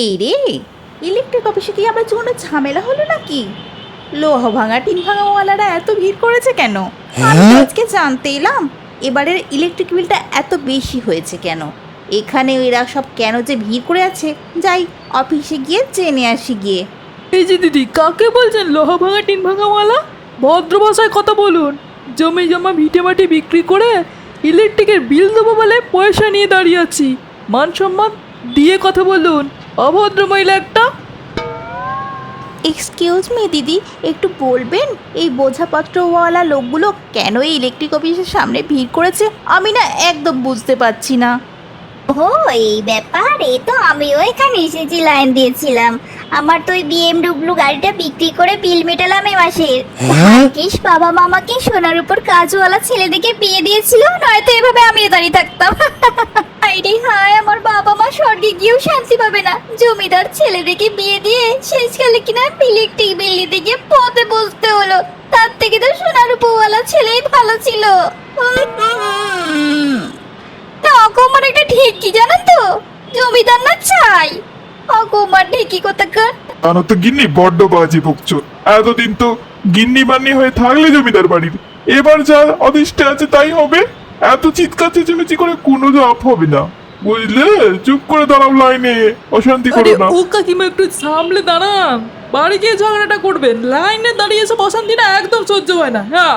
এই রে ইলেকট্রিক অফিসে কি আবার কোনো ঝামেলা হলো নাকি? লোহ ভাঙা টিন ভাঙাওয়ালারা এত ভিড় করেছে কেন? আমি আজকে জানতে এলাম এবারের ইলেকট্রিক বিলটা এত বেশি হয়েছে কেন? এখানে এরা সব কেন যে ভিড় করে আছে? যাই অফিসে গিয়ে জেনে আসি গিয়ে। এই যে দিদি কাকে বলছেন লোহা ভাঙা টিন ভাঙাওয়ালা ভদ্র ভাষায় কথা বলুন। জমি জমা ভিটে মাটি বিক্রি করে ইলেকট্রিকের বিল দেবো বলে পয়সা নিয়ে দাঁড়িয়ে আছি। মান সম্মান দিয়ে কথা বলুন। অভদ্র মহিলা একটা। এক্সকিউজ মি দিদি একটু বলবেন? এই বোঝাপত্রওয়ালা লোকগুলো কেন এই ইলেকট্রিক অফিসের সামনে ভিড় করেছে? আমি না একদম বুঝতে পারছি না। ও এই ব্যাপার এই তো আমিও এখানে এসেছি লাইন দিয়েছিলাম। আমার তো ওই বিএমডব্লিউ গাড়িটা বিক্রি করে বিল মেটালাম এ মাসের ভাগ্যিস বাবা মামাকে সোনার উপর কাজওয়ালা ছেলে দেখে বিয়ে দিয়েছিল নয়তো এভাবে আমিও দাঁড়িয়ে থাকতাম। আইরে হায় আমার স্বর্গে গিয়েও শান্তি পাবে না। জমিদার ছেলে দেখে বিয়ে দিয়ে শেষকালে কিনা ইলেকট্রিক বিল নিতে গিয়ে পথে বসতে হলো। তার থেকে তো সোনার উপরওয়ালা ছেলেই ভালো ছিল। অকমার একটা ঢেকি জানো তো? জমিদার না চাই। অকমার ঢেকি কোথাকার? জানো তো গিন্নি, বড্ড বাজে বকছো এতদিন তো গিন্নি বান্নি হয়ে থাকলে জমিদার বাড়ির। এবার যা অদৃষ্টে আছে তাই হবে। এত চিৎকার চেঁচামেচি করে কোনো লাভ হবে না। বুঝলে? চুপ করে দাঁড়াও লাইনে অশান্তি করো না। ও কাকিমা একটু সামলে দাঁড়ান। বাড়ি গিয়ে ঝগড়াটা করবেন। লাইনে দাঁড়িয়ে এসে অশান্তিটা একদম সহ্য হয় না। হ্যাঁ।